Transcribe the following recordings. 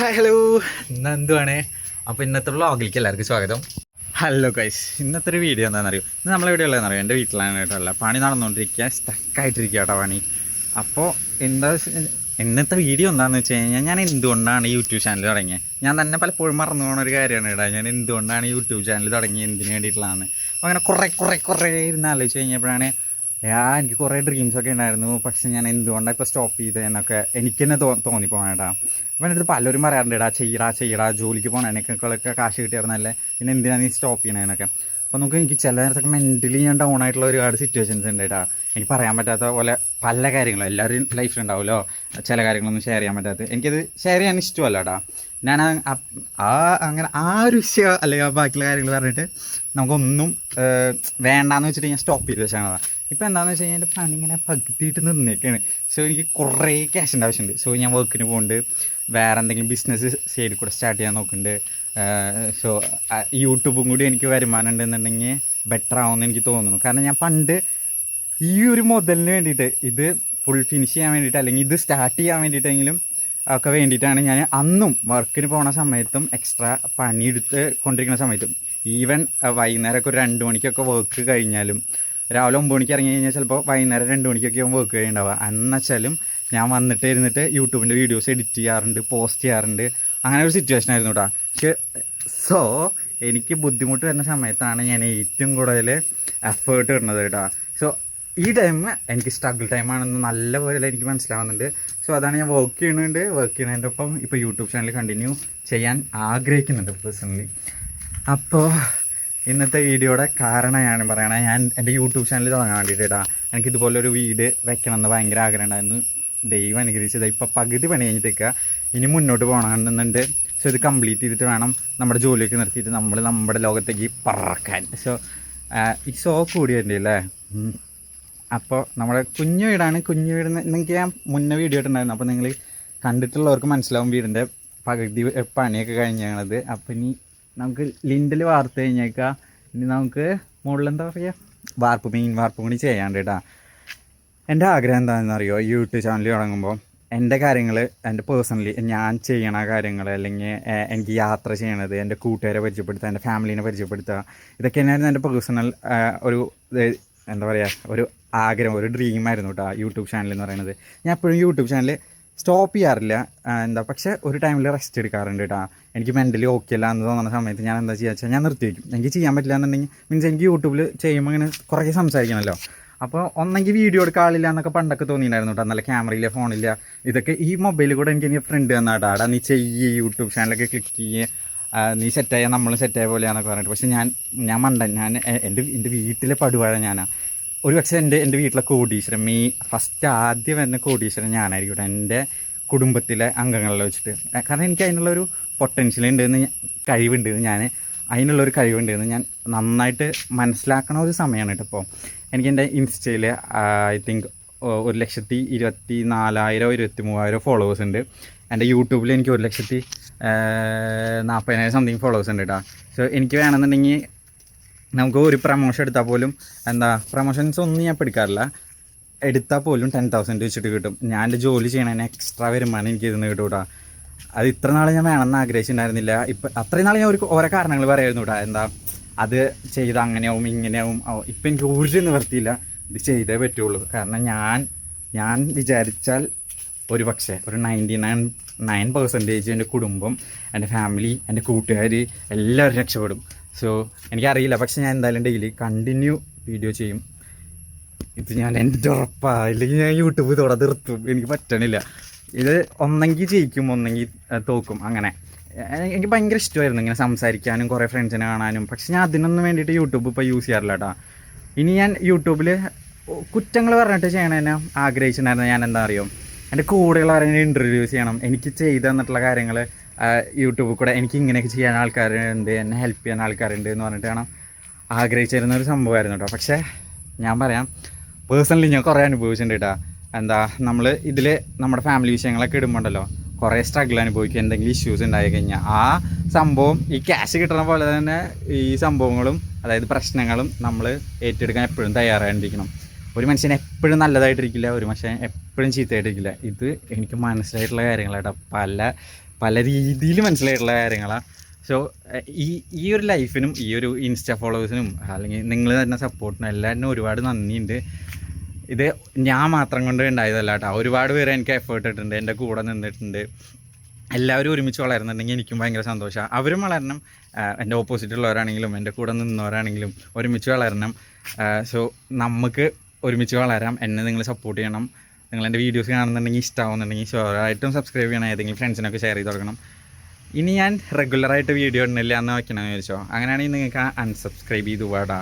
Hi hello ഇന്ന് എന്തുവാണ് അപ്പോൾ ഇന്നത്തെ വ്ളോഗിലേക്ക് എല്ലാവർക്കും സ്വാഗതം. ഹലോ കൈസ് ഇന്നത്തെ ഒരു വീഡിയോ എന്താണെന്നറിയോ? ഇന്ന് നമ്മളെവിടെ ഉള്ളതെന്ന് അറിയാം? എന്റെ വീട്ടിലാണ് കേട്ടോ പണി നടന്നുകൊണ്ടിരിക്കുക സ്റ്റക്കായിട്ടിരിക്കുക കേട്ടോ പണി. അപ്പോൾ എന്താ ഇന്നത്തെ വീഡിയോ എന്താണെന്ന് വെച്ച് കഴിഞ്ഞാൽ ഞാൻ എന്തുകൊണ്ടാണ് യൂട്യൂബ് ചാനൽ തുടങ്ങിയത് ഞാൻ തന്നെ പലപ്പോഴും മറന്നു പോകുന്ന ഒരു കാര്യമാണ് കേട്ടോ ഞാൻ എന്തുകൊണ്ടാണ് യൂട്യൂബ് ചാനൽ തുടങ്ങിയത് എന്തിനു വേണ്ടിയിട്ടുള്ളതാണ്. അപ്പോൾ അങ്ങനെ കുറേ കുറേ കുറേ ഇരുന്ന് ആലോചിച്ച് കഴിഞ്ഞപ്പോഴാണ് ഞാൻ എനിക്ക് കുറേ ഡ്രീംസ് ഒക്കെ ഉണ്ടായിരുന്നു. പക്ഷെ ഞാൻ എന്തുകൊണ്ടാണ് ഇപ്പോൾ സ്റ്റോപ്പ് ചെയ്തതെന്നൊക്കെ എനിക്ക് തന്നെ തോ തോന്നിപ്പോണേട്ടാ അപ്പം എന്റെ അടുത്ത് പലരും പറയാറുണ്ട് ചെയ്യടാ ചെയ്യടാ ജോലിക്ക് പോകണേനൊക്കെ കാശ് കിട്ടിയായിരുന്നല്ലേ? പിന്നെ എന്തിനാണ് നീ സ്റ്റോപ്പ് ചെയ്യണേനൊക്കെ അപ്പോൾ നമുക്ക് എനിക്ക് ചില നേരത്തൊക്കെ മെന്റലി ഞാൻ ഡൗൺ ആയിട്ടുള്ള ഒരുപാട് സിറ്റുവേഷൻസ് ഉണ്ട് കേട്ടാ എനിക്ക് പറയാൻ പറ്റാത്ത പോലെ പല കാര്യങ്ങളും എല്ലാവരും ലൈഫിലുണ്ടാവുമല്ലോ ചില കാര്യങ്ങളൊന്നും ഷെയർ ചെയ്യാൻ പറ്റാത്ത. എനിക്കത് ഷെയർ ചെയ്യാൻ ഇഷ്ടമല്ല കേട്ടാ ഞാൻ ആ- അങ്ങനെ ആ ഒരു വിഷയം അല്ലെങ്കിൽ ബാക്കിയുള്ള കാര്യങ്ങൾ പറഞ്ഞിട്ട് നമുക്കൊന്നും വേണ്ടാന്ന് വെച്ചിട്ട് ഞാൻ സ്റ്റോപ്പ് ചെയ്ത് വെച്ചാണ് ഇപ്പോൾ എന്താണെന്ന് വെച്ച് കഴിഞ്ഞാൽ എന്റെ പണി ഇങ്ങനെ പകുതിയിട്ട് നിന്നേക്കാണ്. സോ എനിക്ക് കുറേ ക്യാഷിന്റെ ആവശ്യമുണ്ട്. സോ ഞാൻ വർക്കിന് പോകുന്നുണ്ട് വേറെ എന്തെങ്കിലും ബിസിനസ് സൈഡിൽ കൂടെ സ്റ്റാർട്ട് ചെയ്യാൻ നോക്കുന്നുണ്ട് സോ യൂട്യൂബും കൂടി എനിക്ക് വരുമാനം ഉണ്ടെന്നുണ്ടെങ്കിൽ ബെറ്റർ ആവുമെന്ന് എനിക്ക് തോന്നുന്നു. കാരണം ഞാൻ പണ്ട് ഈ ഒരു മുതലിന് വേണ്ടിയിട്ട് ഇത് ഫുൾ ഫിനിഷ് ചെയ്യാൻ വേണ്ടിയിട്ട് അല്ലെങ്കിൽ ഇത് സ്റ്റാർട്ട് ചെയ്യാൻ വേണ്ടിയിട്ടെങ്കിലും ഒക്കെ വേണ്ടിയിട്ടാണ് ഞാൻ അന്നും വർക്കിന് പോണ സമയത്തും എക്സ്ട്രാ പണിയെടുത്ത് കൊണ്ടിരിക്കുന്ന സമയത്തും. ഈവൻ വൈകുന്നേരമൊക്കെ ഒരു രണ്ട് മണിക്കൊക്കെ വർക്ക് കഴിഞ്ഞാലും രാവിലെ ഒമ്പത് മണിക്ക് ഇറങ്ങി കഴിഞ്ഞാൽ ചിലപ്പോൾ വൈകുന്നേരം രണ്ട് മണിക്കൊക്കെ ആകുമ്പോൾ വർക്ക് കഴിയുണ്ടാവുക എന്നുവെച്ചാലും ഞാൻ വന്നിട്ട് ഇരുന്നിട്ട് യൂട്യൂബിന്റെ വീഡിയോസ് എഡിറ്റ് ചെയ്യാറുണ്ട് പോസ്റ്റ് ചെയ്യാറുണ്ട്. അങ്ങനെ ഒരു സിറ്റുവേഷൻ ആയിരുന്നു കേട്ടോ പക്ഷേ സോ എനിക്ക് ബുദ്ധിമുട്ട് വരുന്ന സമയത്താണ് ഞാൻ ഏറ്റവും കൂടുതൽ എഫേർട്ട് ഇടുന്നത് കേട്ടോ സോ ഈ ടൈം എനിക്ക് സ്ട്രഗിൾ ടൈമാണെന്ന് നല്ല പോലെ എനിക്ക് മനസ്സിലാവുന്നുണ്ട്. സോ അതാണ് ഞാൻ വർക്ക് ചെയ്യുന്നുണ്ട്. വർക്ക് ചെയ്യുന്നതിന്റെ ഒപ്പം ഇപ്പോൾ യൂട്യൂബ് ചാനൽ കണ്ടിന്യൂ ചെയ്യാൻ ആഗ്രഹിക്കുന്നുണ്ട് പേഴ്സണലി അപ്പോൾ ഇന്നത്തെ വീഡിയോയുടെ കാരണം ഞാൻ ഞാൻ എന്റെ യൂട്യൂബ് ചാനൽ തുടങ്ങാൻ വേണ്ടിയിട്ടാ. എനിക്ക് ഇതുപോലൊരു വീട് വെക്കണമെന്ന് ഭയങ്കര ആഗ്രഹം ഉണ്ടായിരുന്നു ദൈവം അനുഗ്രഹിച്ചത്. ഇപ്പോൾ പകുതി പണി കഴിഞ്ഞിട്ടേക്കുക ഇനി മുന്നോട്ട് പോകണമെന്നുണ്ട്. സോ ഇത് കംപ്ലീറ്റ് ചെയ്തിട്ട് വേണം നമ്മുടെ ജോലിയൊക്കെ നിർത്തിയിട്ട് നമ്മൾ നമ്മുടെ ലോകത്തേക്ക് പറക്കാൻ. സോ ഈ സോ കൂടി വരണ്ടേ അല്ലേ. അപ്പോൾ നമ്മുടെ കുഞ്ഞു വീടാണ്. കുഞ്ഞു വീട് നിങ്ങൾക്ക് ഞാൻ മുന്നേ വീഡിയോ ഇട്ടുണ്ടായിരുന്നു അപ്പോൾ നിങ്ങൾ കണ്ടിട്ടുള്ളവർക്ക് മനസ്സിലാവും വീടിന്റെ പകുതി പണിയൊക്കെ കഴിഞ്ഞാണത് അപ്പം ഇനി നമുക്ക് ലിൻഡിൽ വാർത്ത് കഴിഞ്ഞേക്കാം. ഇനി നമുക്ക് മുകളിൽ എന്താ പറയുക വാർപ്പ് മെയിൻ വാർപ്പും കൂടി ചെയ്യാണ്ട് കേട്ടോ എന്റെ ആഗ്രഹം എന്താണെന്ന് അറിയോ യൂട്യൂബ് ചാനൽ തുടങ്ങുമ്പോൾ എന്റെ കാര്യങ്ങൾ എന്റെ പേഴ്സണലി ഞാൻ ചെയ്യണ കാര്യങ്ങൾ അല്ലെങ്കിൽ എനിക്ക് യാത്ര ചെയ്യണത് എന്റെ കൂട്ടുകാരെ പരിചയപ്പെടുത്തുക എന്റെ ഫാമിലീനെ പരിചയപ്പെടുത്തുക ഇതൊക്കെ തന്നെയായിരുന്നു എന്റെ പേഴ്സണൽ ഒരു എന്താ പറയുക ഒരു ആഗ്രഹം ഒരു ഡ്രീമായിരുന്നു കേട്ടോ യൂട്യൂബ് ചാനൽ എന്ന് പറയുന്നത്. ഞാൻ എപ്പോഴും യൂട്യൂബ് ചാനൽ സ്റ്റോപ്പ് ചെയ്യാറില്ല. എന്താ പക്ഷേ ഒരു ടൈമിൽ റെസ്റ്റ് എടുക്കാറുണ്ട് കേട്ടോ എനിക്ക് മെന്റലി ഓക്കെ അല്ല എന്ന് തോന്നുന്ന സമയത്ത് ഞാൻ എന്താ ചെയ്യുക വെച്ചാൽ ഞാൻ നിർത്തി വയ്ക്കും എനിക്ക് ചെയ്യാൻ പറ്റില്ല എന്നുണ്ടെങ്കിൽ മീൻസ് എനിക്ക് യൂട്യൂബിൽ ചെയ്യുമ്പോൾ ഇങ്ങനെ കുറേ സംസാരിക്കണമല്ലോ അപ്പോൾ ഒന്നെങ്കിൽ വീഡിയോ എടുക്കാൻ ആളില്ല എന്നൊക്കെ പണ്ടൊക്കെ തോന്നിയിട്ടുണ്ടായിരുന്നു കേട്ടോ നല്ല ക്യാമറയില്ല ഫോണില്ല ഇതൊക്കെ ഈ മൊബൈലിൽ കൂടെ എനിക്ക് എനിക്ക് ഫ്രണ്ട് തന്നാട്ടോ ആടാ നീ ചെയ്യ് യൂട്യൂബ് ചാനലൊക്കെ ക്ലിക്ക് ചെയ്യ്. ആ, നീ സെറ്റായ നമ്മൾ സെറ്റായ പോലെയാണെന്നൊക്കെ പറഞ്ഞിട്ട്. പക്ഷേ ഞാൻ ഞാൻ മണ്ടൻ ഞാൻ എന്റെ എന്റെ വീട്ടിലെ പടുവാഴ ഞാനാണ് ഒരു പക്ഷേ എന്റെ എന്റെ വീട്ടിലെ കോടീശ്വരൻ മീ ഫസ്റ്റ് ആദ്യം വരുന്ന കോടീശ്വരൻ ഞാനായിരിക്കും എന്റെ കുടുംബത്തിലെ അംഗങ്ങളിൽ വെച്ചിട്ട്. കാരണം എനിക്ക് അതിനുള്ളൊരു പൊട്ടൻഷ്യൽ ഉണ്ടെന്ന് കഴിവുണ്ടെന്ന് ഞാൻ അതിനുള്ളൊരു കഴിവുണ്ടെന്ന് ഞാൻ നന്നായിട്ട് മനസ്സിലാക്കണ ഒരു സമയമാണ് കേട്ടോ ഇപ്പോൾ എനിക്ക് എന്റെ ഇൻസ്റ്റയിൽ ഐ തിങ്ക് ഒരു ലക്ഷത്തി ഇരുപത്തി നാലായിരം ഇരുപത്തി മൂവായിരം ഫോളോവേഴ്സ് ഉണ്ട്. എന്റെ യൂട്യൂബിൽ എനിക്ക് ഒരു ലക്ഷത്തി നാൽപ്പതിനായിരം സംതിങ് ഫോളോവേഴ്സ് ഉണ്ട് കേട്ടോ സോ എനിക്ക് വേണമെന്നുണ്ടെങ്കിൽ നമുക്ക് ഒരു പ്രമോഷൻ എടുത്താൽ പോലും എന്താ പ്രമോഷൻസ് ഒന്നും ഞാൻ പിടിക്കാറില്ല. എടുത്താൽ പോലും ടെൻ തൗസൻഡ് വെച്ചിട്ട് കിട്ടും. ഞാൻ എന്റെ ജോലി ചെയ്യണതിന് എക്സ്ട്രാ വരുമാനം എനിക്ക് ഇതിന് കിട്ടും കേട്ടോ അത് ഇത്ര നാൾ ഞാൻ വേണമെന്ന് ആഗ്രഹിച്ചിട്ടുണ്ടായിരുന്നില്ല. ഇപ്പം അത്രയും നാൾ ഞാൻ ഒരു ഓരോ കാരണങ്ങൾ പറയായിരുന്നു കേട്ടോ എന്താ അത് ചെയ്ത് അങ്ങനെയാവും ഇങ്ങനെയാവും. ഇപ്പം എനിക്ക് ഒരു നിവർത്തിയില്ല ഇത് ചെയ്തേ പറ്റുള്ളൂ. കാരണം ഞാൻ ഞാൻ വിചാരിച്ചാൽ ഒരു പക്ഷേ ഒരു നയന്റി നയൻ നയൻ പെർസെന്റേജ് എന്റെ കുടുംബം എന്റെ ഫാമിലി എന്റെ കൂട്ടുകാർ എല്ലാവരും രക്ഷപ്പെടും. സോ എനിക്കറിയില്ല. പക്ഷെ ഞാൻ എന്തായാലും ഡെയിലി കണ്ടിന്യൂ വീഡിയോ ചെയ്യും. ഇത് ഞാൻ എന്റെ ഉറപ്പാ ഇല്ലെങ്കിൽ ഞാൻ യൂട്യൂബ് തുട നിർത്തും. എനിക്ക് പറ്റണില്ല. ഇത് ഒന്നെങ്കിൽ ജയിക്കും ഒന്നെങ്കിൽ തോക്കും. അങ്ങനെ. എനിക്ക് ഭയങ്കര ഇഷ്ടമായിരുന്നു ഇങ്ങനെ സംസാരിക്കാനും കുറേ ഫ്രണ്ട്സിനെ കാണാനും. പക്ഷെ ഞാൻ അതിനൊന്നും വേണ്ടിയിട്ട് യൂട്യൂബ് ഇപ്പോൾ യൂസ് ചെയ്യാറില്ല കേട്ടോ ഇനി ഞാൻ യൂട്യൂബിൽ കുറ്റങ്ങൾ പറഞ്ഞിട്ട് ചെയ്യണതിനെ ആഗ്രഹിച്ചിട്ടുണ്ടായിരുന്നു. ഞാൻ എന്താ അറിയോ? എന്റെ കൂടെയുള്ളവരെ ഇന്റർവ്യൂസ് ചെയ്യണം. എനിക്ക് ചെയ്തു തന്നിട്ടുള്ള കാര്യങ്ങൾ യൂട്യൂബിൽ കൂടെ എനിക്ക് ഇങ്ങനെയൊക്കെ ചെയ്യാൻ ആൾക്കാരുണ്ട് എന്നെ ഹെൽപ്പ് ചെയ്യാൻ ആൾക്കാരുണ്ട് എന്ന് പറഞ്ഞിട്ട് വേണം ആഗ്രഹിച്ചിരുന്ന ഒരു സംഭവമായിരുന്നു കേട്ടോ. പക്ഷേ ഞാൻ പറയാം പേഴ്സണലി ഞാൻ കുറേ അനുഭവിച്ചിട്ടുണ്ട് കേട്ടോ. എന്താ നമ്മൾ ഇതിൽ നമ്മുടെ ഫാമിലി വിഷയങ്ങളൊക്കെ ഇടുമ്പോണ്ടല്ലോ കുറേ സ്ട്രഗിൾ അനുഭവിക്കുക എന്തെങ്കിലും ഇഷ്യൂസ് ഉണ്ടായി കഴിഞ്ഞാൽ ആ സംഭവം ഈ ക്യാഷ് കിട്ടുന്ന പോലെ തന്നെ ഈ സംഭവങ്ങളും അതായത് പ്രശ്നങ്ങളും നമ്മൾ ഏറ്റെടുക്കാൻ എപ്പോഴും തയ്യാറായിരിക്കണം ഒരു മനുഷ്യൻ എപ്പോഴും നല്ലതായിട്ടിരിക്കില്ല ഒരു മനുഷ്യൻ എപ്പോഴും ചീത്തയായിട്ടിരിക്കില്ല. ഇത് എനിക്ക് മനസ്സിലായിട്ടുള്ള കാര്യങ്ങളാട്ടോ പല പല രീതിയിൽ മനസ്സിലായിട്ടുള്ള കാര്യങ്ങളാണ് സോ ഈ ഈ ഒരു ലൈഫിനും ഈ ഒരു ഇൻസ്റ്റാ ഫോളോവേഴ്സിനും അല്ലെങ്കിൽ നിങ്ങൾ തന്നെ സപ്പോർട്ടിനും തന്നെ ഒരുപാട് നന്ദിയുണ്ട്. ഇത് ഞാൻ മാത്രം കൊണ്ട് ഉണ്ടായതല്ല കേട്ടോ. ഒരുപാട് പേര് എനിക്ക് എഫേർട്ട് ഇട്ടിട്ടുണ്ട് എന്റെ കൂടെ നിന്നിട്ടുണ്ട്. എല്ലാവരും ഒരുമിച്ച് വളരുന്നുണ്ടെങ്കിൽ എനിക്കും ഭയങ്കര സന്തോഷമാണ് അവരും വളരണം. എന്റെ ഓപ്പോസിറ്റ് ഉള്ളവരാണെങ്കിലും എന്റെ കൂടെ നിന്നവരാണെങ്കിലും ഒരുമിച്ച് വളരണം. സോ നമുക്ക് ഒരുമിച്ച് വളരാം. എന്നെ നിങ്ങൾ സപ്പോർട്ട് ചെയ്യണം. നിങ്ങൾ എന്റെ വീഡിയോസ് കാണുന്നുണ്ടെങ്കിൽ ഇഷ്ടമാവുന്നുണ്ടെങ്കിൽ ഷുവറായിട്ടും സബ്സ്ക്രൈബ് ചെയ്യണം. ഏതെങ്കിലും ഫ്രണ്ട്സിനൊക്കെ ഷെയർ ചെയ്ത് കൊടുക്കണം. ഇനി ഞാൻ റെഗുലറായിട്ട് വീഡിയോ ഇടുന്നില്ല എന്ന് വയ്ക്കണമെന്ന് ചോദിച്ചോ. അങ്ങനെയാണെങ്കിൽ നിങ്ങൾക്ക് അൺസബ്സ്ക്രൈബ് ചെയ്ത് പോടാ.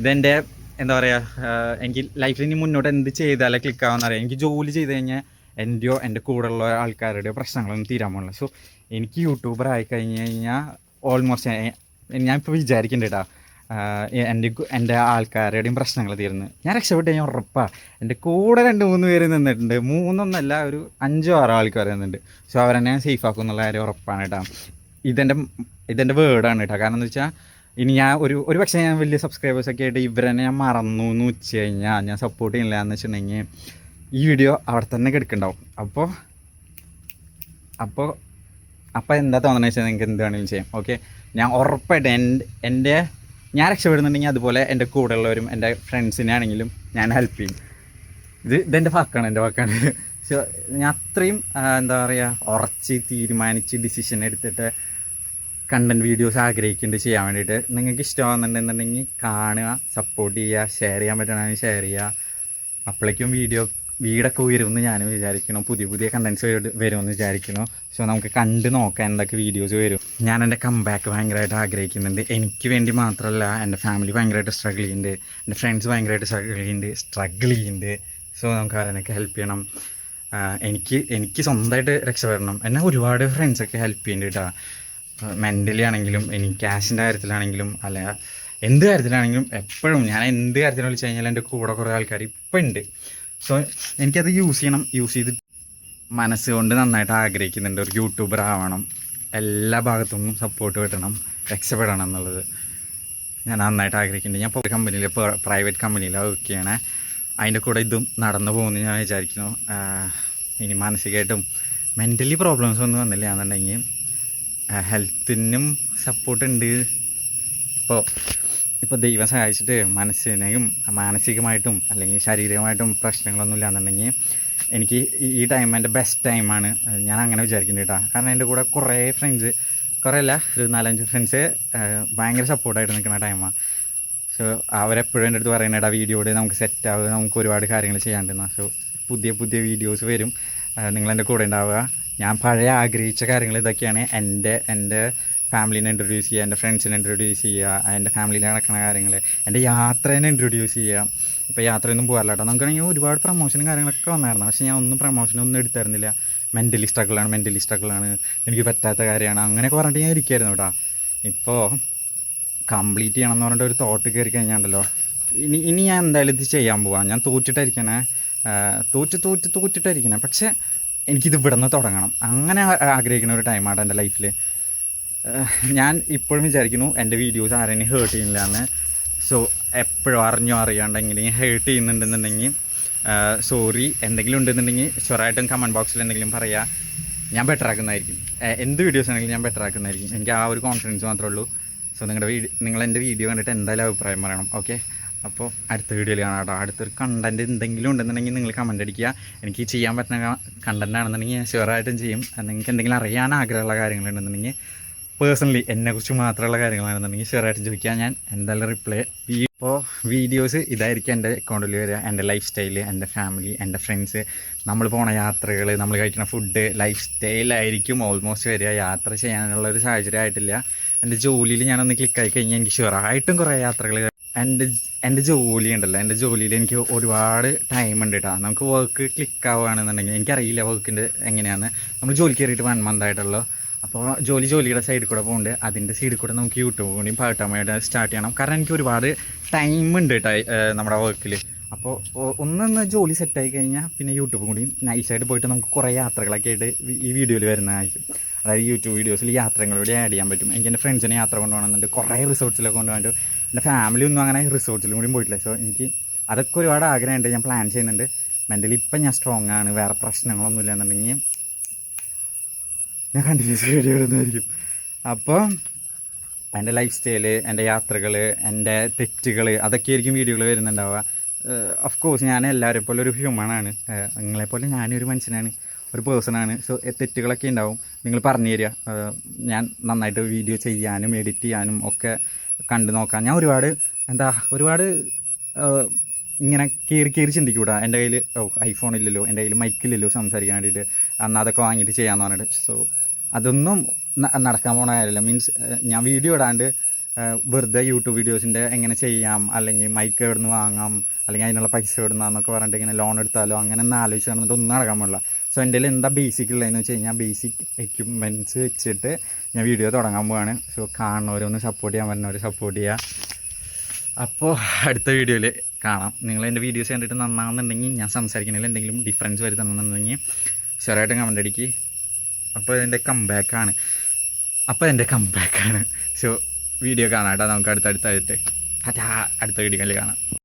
ഇതെന്റെ എന്താ പറയുക എനിക്ക് ലൈഫിൽ ഇനി മുന്നോട്ട് എന്ത് ചെയ്താലേ ക്ലിക്ക് ആവുമെന്ന് അറിയാം. എനിക്ക് ജോലി ചെയ്ത് കഴിഞ്ഞാൽ എന്റെയോ എന്റെ കൂടെയുള്ള ആൾക്കാരുടെയോ പ്രശ്നങ്ങളൊന്നും തീരാൻ പോകില്ല സോ എനിക്ക് യൂട്യൂബർ ആയി കഴിഞ്ഞ് കഴിഞ്ഞാൽ ഓൾമോസ്റ്റ് ഞാൻ ഇപ്പോൾ കേട്ടോ എന്റെ എന്റെ ആൾക്കാരുടെയും പ്രശ്നങ്ങൾ തീർന്ന്. ഞാൻ രക്ഷപ്പെട്ട് ഞാൻ ഉറപ്പാണ് എന്റെ കൂടെ രണ്ട് മൂന്ന് പേര് നിന്നിട്ടുണ്ട്. മൂന്നൊന്നല്ല ഒരു അഞ്ചോ ആറോ ആൾക്കാർ നിന്നിട്ടുണ്ട്. സോ അവരെന്നെ ഞാൻ സേഫ് ആക്കും എന്നുള്ള കാര്യം ഉറപ്പാണ് കേട്ടോ. ഇതെന്റെ ഇതെന്റെ വേർഡാണ് കേട്ടോ. കാരണം എന്ന് വെച്ചാൽ ഇനി ഞാൻ ഒരു ഒരു പക്ഷേ ഞാൻ വലിയ സബ്സ്ക്രൈബേഴ്സൊക്കെ ആയിട്ട് ഇവരെന്നെ ഞാൻ മറന്നു എന്ന് വെച്ച് കഴിഞ്ഞാൽ ഞാൻ സപ്പോർട്ട് ചെയ്യില്ല എന്ന് വെച്ചിട്ടുണ്ടെങ്കിൽ ഈ വീഡിയോ അവിടെ തന്നെ കിടക്കുന്നുണ്ടാവും. അപ്പോൾ അപ്പോൾ അപ്പോൾ എന്താ തോന്നുന്നത് വെച്ചാൽ നിങ്ങൾക്ക് എന്ത് വേണമെങ്കിലും ചെയ്യാം. ഓക്കെ ഞാൻ ഉറപ്പായിട്ട് എന്റെ എന്റെ ഞാൻ രക്ഷപ്പെടുന്നുണ്ടെങ്കിൽ അതുപോലെ എന്റെ കൂടെ ഉള്ളവരും എന്റെ ഫ്രണ്ട്സിനെ ആണെങ്കിലും ഞാൻ ഹെൽപ്പ് ചെയ്യും. ഇത് ഇതെന്റെ വാക്കാണ് എന്റെ വാക്കാണ് സോ ഞാൻ അത്രയും എന്താ പറയുക ഉറച്ച് തീരുമാനിച്ച് ഡിസിഷൻ എടുത്തിട്ട് കണ്ടന്റ് വീഡിയോസ് ആഗ്രഹിക്കുന്നുണ്ട് ചെയ്യാൻ വേണ്ടിയിട്ട്. നിങ്ങൾക്ക് ഇഷ്ടമാകുന്നുണ്ടെന്നുണ്ടെങ്കിൽ കാണുക സപ്പോർട്ട് ചെയ്യുക ഷെയർ ചെയ്യാൻ പറ്റണമെങ്കിൽ ഷെയർ ചെയ്യുക. അപ്പോഴേക്കും വീഡിയോ വീടൊക്കെ ഉയരുമെന്ന് ഞാനും വിചാരിക്കണം പുതിയ പുതിയ കണ്ടൻസ് വരുമെന്ന് വിചാരിക്കുന്നു. സോ നമുക്ക് കണ്ട് നോക്കാം എന്തൊക്കെ വീഡിയോസ് വരും. ഞാൻ എന്റെ കംബാക്ക് ഭയങ്കരമായിട്ട് ആഗ്രഹിക്കുന്നുണ്ട്. എനിക്ക് വേണ്ടി മാത്രമല്ല എന്റെ ഫാമിലി ഭയങ്കരമായിട്ട് സ്ട്രഗിൾ ചെയ്യുന്നുണ്ട്. എന്റെ ഫ്രണ്ട്സ് ഭയങ്കരമായിട്ട് സ്ട്രഗിൾ ചെയ്യുന്നുണ്ട്. സ്ട്രഗിൾ ചെയ്യുന്നുണ്ട്. സോ നമുക്ക് അവരെന്നൊക്കെ ഹെൽപ്പ് ചെയ്യണം. എനിക്ക് എനിക്ക് സ്വന്തമായിട്ട് രക്ഷപ്പെടണം. എന്നെ ഒരുപാട് ഫ്രണ്ട്സൊക്കെ ഹെൽപ്പ് ചെയ്യുന്നുണ്ട് കേട്ടോ മെന്റലി ആണെങ്കിലും എനിക്ക് ക്യാഷിന്റെ കാര്യത്തിലാണെങ്കിലും അല്ല എന്ത് കാര്യത്തിലാണെങ്കിലും എപ്പോഴും ഞാൻ എന്ത് കാര്യത്തിന് വിളിച്ചു കഴിഞ്ഞാൽ എന്റെ കൂടെ കുറേ ആൾക്കാർ ഇപ്പം ഉണ്ട് സോ എനിക്കത് യൂസ് ചെയ്യണം. യൂസ് ചെയ്ത് മനസ്സുകൊണ്ട് നന്നായിട്ട് ആഗ്രഹിക്കുന്നുണ്ട്. ഒരു യൂട്യൂബർ ആവണം. എല്ലാ ഭാഗത്തും സപ്പോർട്ട് കിട്ടണം രക്ഷപ്പെടണം എന്നുള്ളത് ഞാൻ നന്നായിട്ട് ആഗ്രഹിക്കുന്നുണ്ട്. ഞാൻ ഇപ്പോൾ കമ്പനിയിൽ പ്രൈവറ്റ് കമ്പനിയിലാണ് വർക്ക് ചെയ്യണേ. അതിന്റെ കൂടെ ഇതും നടന്നു പോകുമെന്ന് ഞാൻ വിചാരിക്കുന്നു. ഇനി മാനസികമായിട്ടും മെന്റലി പ്രോബ്ലംസ് ഒന്നും വന്നില്ല എന്നുണ്ടെങ്കിൽ ഹെൽത്തിനും സപ്പോർട്ടുണ്ട് ഇപ്പോൾ ഇപ്പോൾ ദൈവം സഹായിച്ചിട്ട് മനസ്സിനെയും മാനസികമായിട്ടും അല്ലെങ്കിൽ ശാരീരികമായിട്ടും പ്രശ്നങ്ങളൊന്നും ഇല്ലാന്നുണ്ടെങ്കിൽ എനിക്ക് ഈ- ടൈം എന്റെ ബെസ്റ്റ് ടൈമാണ് ഞാൻ അങ്ങനെ വിചാരിക്കുന്നത് കേട്ടോ. കാരണം എന്റെ കൂടെ കുറേ ഫ്രണ്ട്സ് കുറേ അല്ല ഒരു നാലഞ്ച് ഫ്രണ്ട്സ് ഭയങ്കര സപ്പോർട്ടായിട്ട് നിൽക്കുന്ന ടൈമാണ് സോ അവരെപ്പോഴും എന്റെ അടുത്ത് പറയുന്നേടാ വീഡിയോയുടെ നമുക്ക് സെറ്റ് ആവുക നമുക്ക് ഒരുപാട് കാര്യങ്ങൾ ചെയ്യാണ്ടെന്ന. സോ പുതിയ പുതിയ വീഡിയോസ് വരും. നിങ്ങളെന്റെ കൂടെ ഉണ്ടാവുക. ഞാൻ പഴയ ആഗ്രഹിച്ച കാര്യങ്ങൾ ഇതൊക്കെയാണ് എന്റെ എന്റെ ഫാമിലിനെ ഇൻട്രൊഡ്യൂസ് ചെയ്യുക എന്റെ ഫ്രണ്ട്സിനെ ഇൻട്രൊഡ്യൂസ് ചെയ്യുക എന്റെ ഫാമിലിയിൽ നടക്കുന്ന കാര്യങ്ങൾ എന്റെ യാത്രേനെ ഇൻട്രൊഡ്യൂസ് ചെയ്യുക. ഇപ്പോൾ യാത്രയൊന്നും പോകാറില്ല കേട്ടോ. നമുക്കാണെങ്കിൽ ഒരുപാട് പ്രൊമോഷനും കാര്യങ്ങളൊക്കെ വന്നായിരുന്നു. പക്ഷേ ഞാൻ ഒന്നും പ്രൊമോഷനൊന്നും എടുത്തായിരുന്നില്ല മെന്റലി സ്ട്രഗിളാണ് മെന്റലി സ്ട്രഗിളാണ് എനിക്ക് പറ്റാത്ത കാര്യമാണ്. അങ്ങനെയൊക്കെ പറഞ്ഞിട്ട് ഞാൻ ഇരിക്കുമായിരുന്നു കേട്ടോ. ഇപ്പോൾ കംപ്ലീറ്റ് ചെയ്യണം എന്ന് പറഞ്ഞിട്ട് ഒരു തോട്ട് കയറി കഴിഞ്ഞാണ്ടല്ലോ. ഇനി ഇനി ഞാൻ എന്തായാലും ഇത് ചെയ്യാൻ പോവാം. ഞാൻ തോറ്റിട്ടായിരിക്കണേ. തോറ്റ് തോറ്റ് തോറ്റിട്ടായിരിക്കണേ. പക്ഷേ എനിക്കിത് ഇവിടെ നിന്ന് തുടങ്ങണം. അങ്ങനെ ആഗ്രഹിക്കുന്ന ഒരു ടൈമാണ് എന്റെ ലൈഫിൽ ഞാൻ ഇപ്പോഴും വിചാരിക്കുന്നു എന്റെ വീഡിയോസ് ആരെയും ഹേർട്ട് ചെയ്യുന്നില്ല എന്ന് സോ എപ്പോഴും അറിഞ്ഞോ അറിയാണ്ട് എങ്ങനെയും ഹേർട്ട് ചെയ്യുന്നുണ്ടെന്നുണ്ടെങ്കിൽ സോറി എന്തെങ്കിലും ഉണ്ടെന്നുണ്ടെങ്കിൽ ഷുവറായിട്ടും കമന്റ് ബോക്സിൽ എന്തെങ്കിലും പറയുക ഞാൻ ബെറ്റർ ആക്കുന്നതായിരിക്കും. എന്ത് വീഡിയോസ് ആണെങ്കിലും ഞാൻ ബെറ്റർ ആക്കുന്നതായിരിക്കും. എനിക്ക് ആ ഒരു കോൺഫിഡൻസ് മാത്രമേ ഉള്ളൂ. സോ നിങ്ങളുടെ വീഡിയോ നിങ്ങൾ എന്റെ വീഡിയോ കണ്ടിട്ട് എന്തായാലും അഭിപ്രായം പറയണം ഓക്കെ അപ്പോൾ അടുത്ത വീഡിയോയിൽ കാണാം കേട്ടോ. അടുത്തൊരു കണ്ടന്റ് എന്തെങ്കിലും ഉണ്ടെന്നുണ്ടെങ്കിൽ നിങ്ങൾ കമന്റ് അടിക്കുക. എനിക്ക് ചെയ്യാൻ പറ്റുന്ന കണ്ടന്റ് ആണെന്നുണ്ടെങ്കിൽ ഞാൻ ഷുവറായിട്ടും ചെയ്യും. നിങ്ങൾക്ക് എന്തെങ്കിലും അറിയാൻ ആഗ്രഹമുള്ള കാര്യങ്ങളുണ്ടെന്നുണ്ടെങ്കിൽ പേഴ്സണലി എന്നെക്കുറിച്ച് മാത്രമുള്ള കാര്യങ്ങളാണെന്നുണ്ടെങ്കിൽ ഷെയറായിട്ട് ചോദിക്കാം. ഞാൻ എന്തായാലും റിപ്ലൈ ഇപ്പോൾ വീഡിയോസ് ഇതായിരിക്കും എന്റെ അക്കൗണ്ടിൽ വരിക. എന്റെ ലൈഫ് സ്റ്റൈൽ എന്റെ ഫാമിലി എന്റെ ഫ്രണ്ട്സ് നമ്മൾ പോണ യാത്രകൾ നമ്മൾ കഴിക്കുന്ന ഫുഡ് ലൈഫ് സ്റ്റൈലായിരിക്കും ഓൾമോസ്റ്റ് വരിക. യാത്ര ചെയ്യാനുള്ള ഒരു സാഹചര്യം ആയിട്ടില്ല. എന്റെ ജോലിയിൽ ഞാനൊന്ന് ക്ലിക്കായി കഴിഞ്ഞാൽ എനിക്ക് ഷുവറായിട്ടും കുറേ യാത്രകൾ എന്റെ എന്റെ ജോലി ഉണ്ടല്ലോ. എന്റെ ജോലിയിൽ എനിക്ക് ഒരുപാട് ടൈം ഉണ്ട് കേട്ടോ നമുക്ക് വർക്ക് ക്ലിക്ക് ആവുകയാണെന്നുണ്ടെങ്കിൽ എനിക്കറിയില്ല വർക്കിന്റെ എങ്ങനെയാണ് നമ്മൾ ജോലി കയറിയിട്ട് വൺ മന്ത് ആയിട്ടുള്ളൂ. അപ്പോൾ ജോലി ജോലിയുടെ സൈഡിൽ കൂടെ പോകുന്നുണ്ട് അതിന്റെ സൈഡിൽ കൂടെ നമുക്ക് യൂട്യൂബ് കൂടി പാർട്ട് സ്റ്റാർട്ട് ചെയ്യണം. കാരണം എനിക്ക് ഒരുപാട് ടൈം ഉണ്ട് കേട്ടോ നമ്മുടെ വർക്കിൽ അപ്പോൾ ഒന്നൊന്ന് ജോലി സെറ്റായി കഴിഞ്ഞാൽ പിന്നെ യൂട്യൂബ് കൂടി നൈസായിട്ട് പോയിട്ട് നമുക്ക് കുറേ യാത്രകളൊക്കെ ആയിട്ട് ഈ വീഡിയോയിൽ വരുന്നതായിരിക്കും. അതായത് യൂട്യൂബ് വീഡിയോസിൽ യാത്രകളോട് ആഡ് ചെയ്യാൻ പറ്റും. എനിക്ക് എന്റെ ഫ്രണ്ട്സിനെ യാത്ര കൊണ്ടുപോകണമെന്നുണ്ട്. കുറേ റിസോർട്ട്സിലൊക്കെ കൊണ്ടുപോകാൻ എന്റെ ഫാമിലി ഒന്നും അങ്ങനെ റിസോർട്ട്സിലും കൂടി പോയിട്ടില്ല. സോ എനിക്ക് അതൊക്കെ ഒരുപാട് ആഗ്രഹമുണ്ട് ഞാൻ പ്ലാൻ ചെയ്യുന്നുണ്ട്. മെന്റലി ഇപ്പം ഞാൻ സ്ട്രോങ് ആണ്. വേറെ പ്രശ്നങ്ങളൊന്നുമില്ല എന്നുണ്ടെങ്കിൽ ഞാൻ കണ്ടിന്യൂസ് വീഡിയോ ഇടുന്നതായിരിക്കും അപ്പോൾ എന്റെ ലൈഫ് സ്റ്റൈൽ എന്റെ യാത്രകൾ എന്റെ തെറ്റുകൾ അതൊക്കെ ആയിരിക്കും വീഡിയോകൾ വരുന്നുണ്ടാവുക. ഓഫ് കോഴ്സ് ഞാൻ എല്ലാവരെ പോലെ ഒരു ഹ്യൂമണാണ് നിങ്ങളെപ്പോലെ ഞാനൊരു മനുഷ്യനാണ് ഒരു പേഴ്സണാണ് സോ തെറ്റുകളൊക്കെ ഉണ്ടാവും. നിങ്ങൾ പറഞ്ഞു തരിക. ഞാൻ നന്നായിട്ട് വീഡിയോ ചെയ്യാനും എഡിറ്റ് ചെയ്യാനും ഒക്കെ കണ്ടു നോക്കാം. ഞാൻ ഒരുപാട് എന്താ ഒരുപാട് ഇങ്ങനെ കയറി കയറി ചിന്തിക്കൂടാ. എന്റെ കയ്യിൽ ഓ ഐഫോൺ ഇല്ലല്ലോ എന്റെ കയ്യിൽ മൈക്കില്ലല്ലോ സംസാരിക്കാൻ വേണ്ടിയിട്ട്. അന്ന് അതൊക്കെ വാങ്ങിയിട്ട് ചെയ്യാമെന്ന് പറഞ്ഞിട്ട്. സോ അതൊന്നും നടക്കാൻ പോണ കാര്യമില്ല മീൻസ് ഞാൻ വീഡിയോ ഇടാണ്ട് വെറുതെ യൂട്യൂബ് വീഡിയോസിന്റെ എങ്ങനെ ചെയ്യാം അല്ലെങ്കിൽ മൈക്ക് എവിടെ നിന്ന് വാങ്ങാം അല്ലെങ്കിൽ അതിനുള്ള പൈസ എവിടുന്നാന്നൊക്കെ പറഞ്ഞിട്ട് ഇങ്ങനെ ലോൺ എടുത്താലോ അങ്ങനെ ഒന്ന് ആലോചിച്ച് നടന്നിട്ട് ഒന്നും നടക്കാൻ പാടില്ല. സോ എന്റെ എന്താ ബേസിക് ഉള്ളതെന്ന് വെച്ച് കഴിഞ്ഞാൽ ബേസിക് എക്യുപ്മെന്റ്സ് വെച്ചിട്ട് ഞാൻ വീഡിയോ തുടങ്ങാൻ പോവാണ്. സോ കാണുന്നവരൊന്ന് സപ്പോർട്ട് ചെയ്യാൻ പറ്റുന്നവർ സപ്പോർട്ട് ചെയ്യുക അപ്പോൾ അടുത്ത വീഡിയോയിൽ കാണാം. നിങ്ങൾ എന്റെ വീഡിയോസ് കണ്ടിട്ട് നന്നാണെന്നുണ്ടെങ്കിൽ ഞാൻ സംസാരിക്കണമെങ്കിൽ എന്തെങ്കിലും ഡിഫറൻസ് വരുത്തണമെന്നുണ്ടെങ്കിൽ ചെറുതായിട്ട് കമന്റ് അടിക്ക്. അപ്പോൾ ഇതിന്റെ കംബാക്കാണ് അപ്പോൾ എന്റെ കംബാക്കാണ് സോ വീഡിയോ കാണാം കേട്ടോ. നമുക്ക് അടുത്തടുത്തായിട്ട്. അടുത്ത വീഡിയോയിൽ കാണാം.